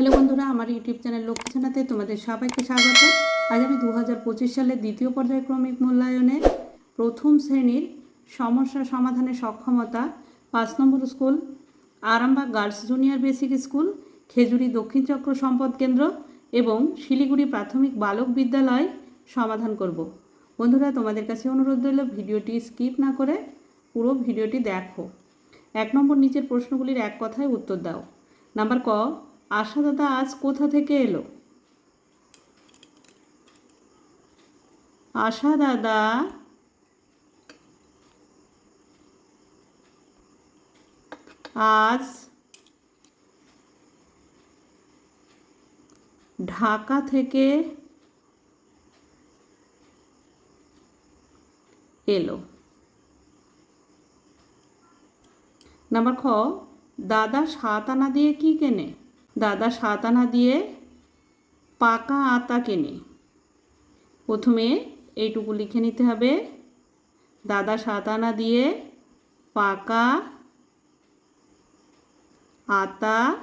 Hello বন্ধুরা, আমার YouTube channel Lakshmi জানাতে তোমাদের সবাইকে স্বাগত। আজ আমি দু হাজার পঁচিশ সালের দ্বিতীয় পর্যায়ক্রমিক মূল্যায়নের প্রথম শ্রেণির সমস্যা সমাধানের সক্ষমতা পাঁচ নম্বর school, Arambagh girls junior basic school, Khejuri দক্ষিণ চক্র সম্পদ কেন্দ্র এবং শিলিগুড়ি প্রাথমিক বালক বিদ্যালয় সমাধান করব। বন্ধুরা, তোমাদের কাছে অনুরোধ রইল, ভিডিওটি স্কিপ না করে পুরো ভিডিওটি দেখো। এক নম্বর নিচের প্রশ্নগুলির এক কথায় উত্তর দাও। নাম্বার ক আশা দাদা আজ কোথা থেকে এলো? আশা দাদা? আজ ঢাকা থেকে এলো। নাম্বার খ, দাদা সাত আনা দিয়ে কি কেনে? দাদা সাত আনা দিয়ে পাকা আতা কেনে। প্রথমে এইটুকু লিখে নিতে হবে। দাদা সাত আনা দিয়ে পাকা আতা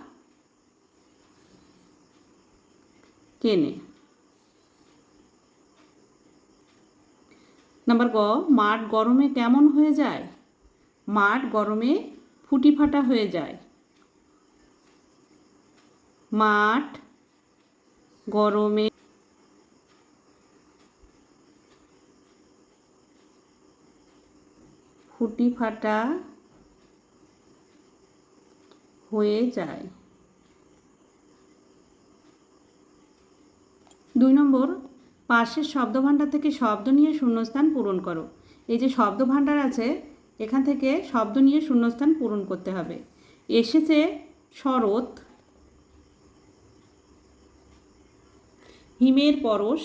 কেনে। নাম্বার গ, মাঠ গরমে কেমন হয়ে যায়? মাঠ গরমে ফুটি ফাটা হয়ে যায়। মাঠ, গরমে ফুটি ফাটা হয়ে যায়। দুই নম্বর, পাশের শব্দভাণ্ডার থেকে শব্দ নিয়ে শূন্যস্থান পূরণ করো। এই যে শব্দভাণ্ডার আছে, এখান থেকে শব্দ নিয়ে শূন্যস্থান পূরণ করতে হবে। এসেছে শরৎ হিমের পরশ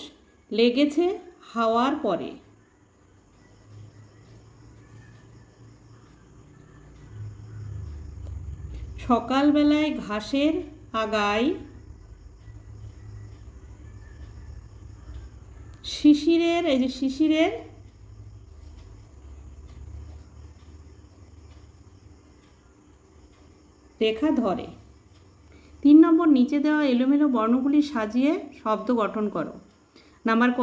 লেগেছে হাওয়ার পরে। সকালবেলায় ঘাসের আগায় শিশিরের এই যে শিশিরের রেখা ধরে। তিন নম্বর, নিচে দেওয়া এলোমেলো বর্ণগুলি সাজিয়ে শব্দ গঠন করো। নাম্বার ক,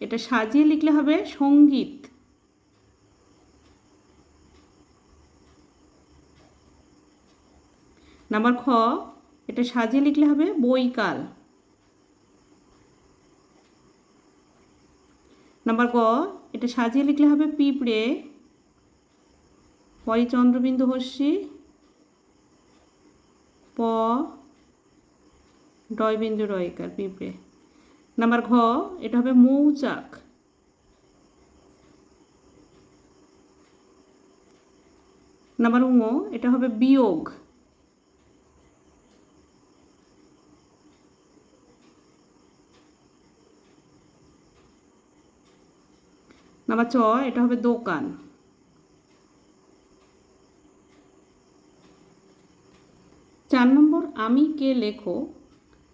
এটা সাজিয়ে লিখলে হবে সংগীত। নাম্বার খ, এটা সাজিয়ে লিখলে হবে বইকাল নাম্বার ক, এটা সাজিয়ে লিখলে হবে পিঁপড়ে। পয় চন্দ্রবিন্দু হস্যি। প, ডয়বিন্দু রয়কার, পিঁপড়ে। নাম্বার ঘ, এটা হবে মৌচাক। নাম্বার উঙ এটা হবে বিয়োগ। নাম্বার চ এটা হবে দোকান চার নম্বর আমি কে লেখো?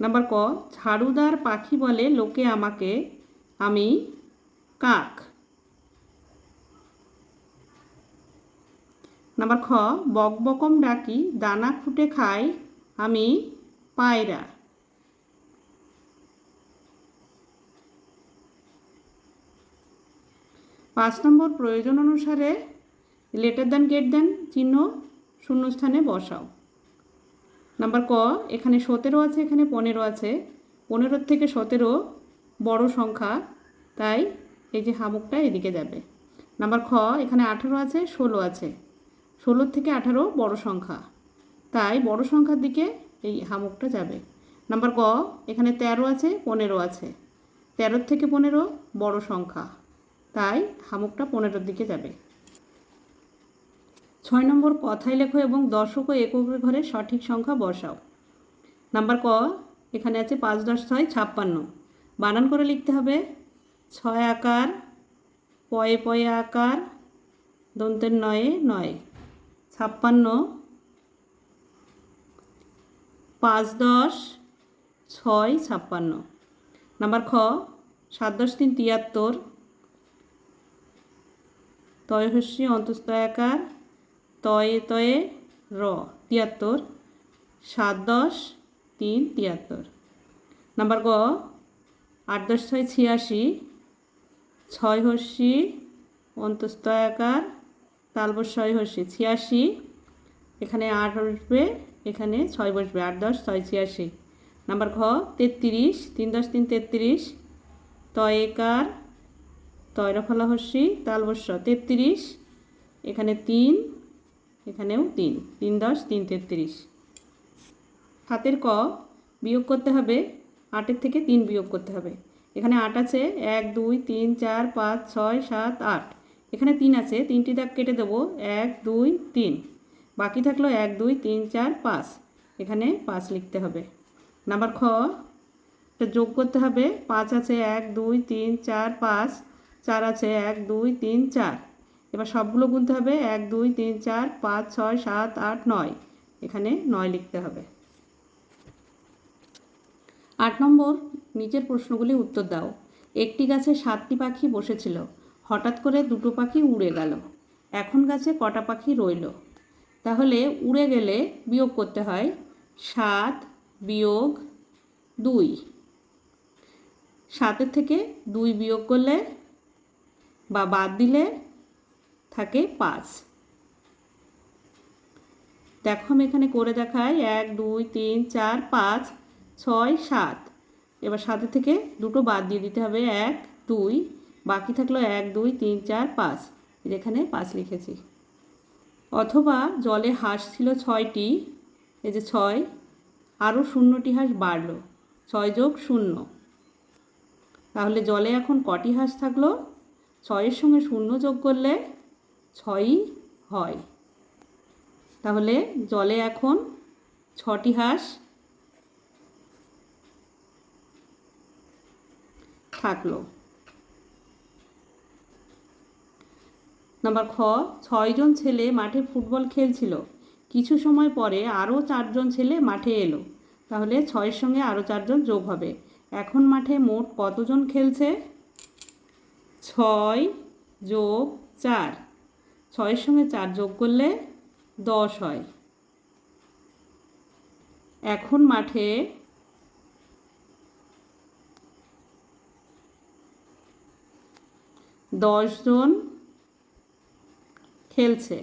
নাম্বার ক, ঝাড়ুদার পাখি বলে লোকে আমাকে, আমি কাক। নাম্বার খ, বকবকম ডাকি, দানা খুঁটে খাই, আমি পায়রা। পাঁচ নম্বর প্রয়োজন অনুসারে লেটার দেন, গেট দেন, চিহ্ন শূন্যস্থানে বসাও। নাম্বার ক, এখানে সতেরো আছে, এখানে পনেরো আছে। পনেরোর থেকে সতেরো বড় সংখ্যা, তাই এই যে হামুকটা এদিকে যাবে। নাম্বার খ, এখানে আঠারো আছে, ষোলো আছে। ষোলোর থেকে আঠারো বড় সংখ্যা, তাই বড় সংখ্যার দিকে এই হামুকটা যাবে। নাম্বার ক এখানে তেরো আছে, পনেরো আছে। তেরোর থেকে পনেরো বড় সংখ্যা, তাই হামুকটা পনেরোর দিকে যাবে। ছয় নম্বর কথায় লেখো এবং দশক ও এককের ঘরে সঠিক সংখ্যা বসাও। নাম্বার ক, এখানে আছে পাঁচ দশ ছয় ছাপ্পান্ন। বানান করে লিখতে হবে, ছয় আকার, পয়ে পয়ে আকার, দন্তের নয়ে নয়। ছাপ্পান্ন, পাঁচ দশ ছয় ছাপ্পান্ন। নাম্বার খ, সাত দশ তিন তিয়াত্তর। তয়হস্যি তিন, তিয়াত্তর। নাম্বার গ, আট দশ ছয় ছিয়াশি, ছয় হর্ষি অন্তস্থ একার তালবস ছয় হর্ষি ছিয়াশি। এখানে আট বসবে এখানে ছয় বসবে, আট দশ ছয় ছিয়াশি। নাম্বার ঘ, তেত্রিশ, তিন দশ তিন তেত্রিশ, তয় একার, তয়রফলা হর্ষি তালবস্য তেত্রিশ। এখানে তিন এখানেও তিন। তিন দশ, তিন তেত্রিশ। হাতের ক বিয়োগ করতে হবে, আটের থেকে তিন বিয়োগ করতে হবে। এখানে আট আছে, এক, দুই, তিন, চার, পাঁচ, ছয়, সাত, আট। এখানে তিন আছে, তিনটি দাগ কেটে দেবো, এক, দুই, তিন। বাকি থাকল এক, দুই, তিন, চার, পাঁচ। এখানে পাঁচ লিখতে হবে। নাম্বার খ, এটা যোগ করতে হবে, পাঁচ আছে, এক, দুই, তিন, চার, পাঁচ। চার আছে, এক, দুই, তিন, চার। এবার সবগুলো গুনতে হবে এক, দুই, তিন, চার, পাঁচ, ছয়, সাত, আট, নয়। এখানে নয় লিখতে হবে। আট নম্বর, নিচের প্রশ্নগুলি উত্তর দাও। একটি গাছে সাতটি পাখি বসেছিল। হঠাৎ করে দুটো পাখি উড়ে গেল। এখন গাছে কটা পাখি রইল? তাহলে উড়ে গেলে বিয়োগ করতে হয় সাত বিয়োগ দুই। সাতের থেকে দুই বিয়োগ করলে বা বাদ দিলে থাকে পাঁচ। দেখো আমি এখানে করে দেখাই। এক, দুই, তিন, চার, পাঁচ, ছয়, সাত। এবার সাতের থেকে দুটো বাদ দিয়ে দিতে হবে। এক, দুই। বাকি থাকল এক, দুই, তিন, চার, পাঁচ। এখানে পাঁচ লিখেছি। অথবা জলে হাঁস ছিল ছয়টি। এই যে ছয়, আরও শূন্যটি হাঁস বাড়লো। ছয় যোগ শূন্য। তাহলে জলে এখন কটি হাঁস থাকল? ছয়ের সঙ্গে শূন্য যোগ করলে ছয়ই হয়। তাহলে জলে এখন ছটি হাঁস থাকল। নাম্বার খ, ছয়জন ছেলে মাঠে ফুটবল খেলছিল। কিছু সময় পরে আরও চারজন ছেলে মাঠে এলো। তাহলে ছয়ের সঙ্গে আরও চারজন যোগ হবে। এখন মাঠে মোট কতজন খেলছে? ছয় যোগ চার। ছয়ের সঙ্গে চার যোগ করলে দশ হয়। এখন মাঠে দশজন খেলছে।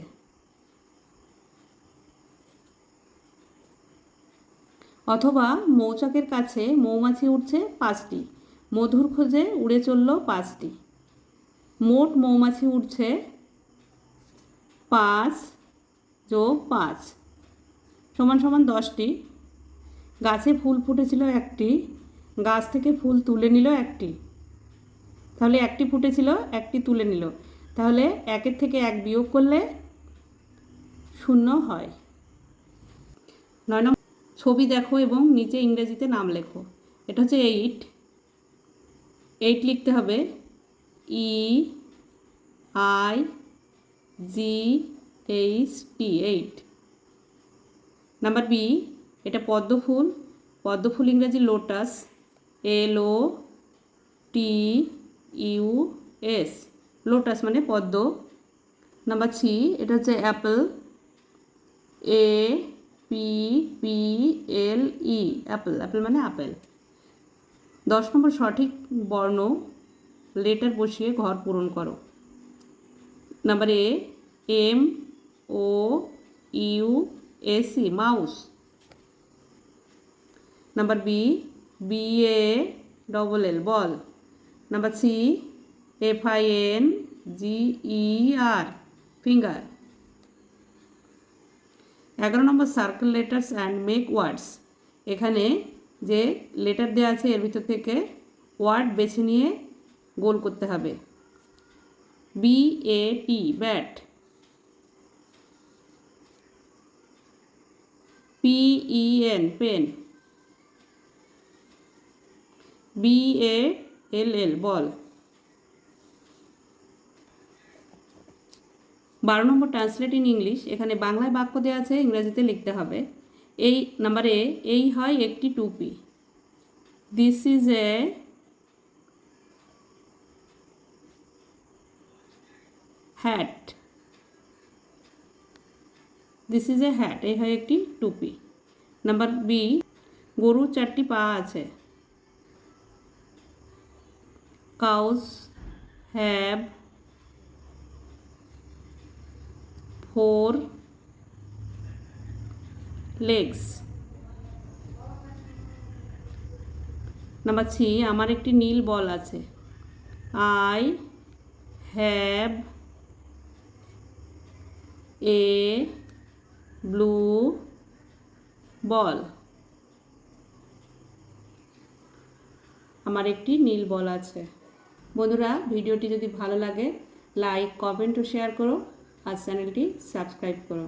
অথবা মৌচাকের কাছে মৌমাছি উঠছে পাঁচটি, মধুর খোঁজে উড়ে চলল পাঁচটি। মোট মৌমাছি উঠছে পাঁচ যোগ পাঁচ। সমান সমান দশটি। গাছে ফুল ফুটেছিল একটি। গাছ থেকে ফুল তুলে নিল একটি। তাহলে একটি ফুটেছিল, একটি তুলে নিল। তাহলে একের থেকে এক বিয়োগ করলে শূন্য হয়। নয় নম্বর, ছবি দেখো এবং নিচে ইংরেজিতে নাম লেখো। এটা হচ্ছে এইট এইট লিখতে হবে। E I G H T eight number B এটা পদ্মফুল পদ্মফুল ইংরেজি lotus L O T U S lotus মানে পদ্ম। নাম্বার সি এটা হচ্ছে apple A P P L E apple apple মানে আপেল দশ নম্বর সঠিক বর্ণ লেটার বসিয়ে ঘর পূরণ করো। Number A M O U S E mouse number B B A double L ball number C F I N G E R finger এগারো নম্বর circle letters and make words এখানে যে লেটার দেওয়া আছে, এর ভিতর থেকে ওয়ার্ড বেছে নিয়ে গোল করতে হবে। B A T bat P E N pen B A L L ball বারো নম্বর ট্রান্সলেট ইন ইংলিশ এখানে বাংলায় বাক্য দেওয়া আছে, ইংরেজিতে লিখতে হবে। এই নাম্বারে এই হয় একটি টুপি। This is a hat this is a hat এই হয় একটি টুপি। নাম্বার বি গরুর চারটি পা আছে। Cows have four legs number three আমার একটি নীল বল আছে। I have a blue ball. আমার একটি নীল বল আছে। বন্ধুরা, ভিডিওটি যদি ভালো লাগে লাইক কমেন্ট ও শেয়ার করো আর চ্যানেলটি সাবস্ক্রাইব করো।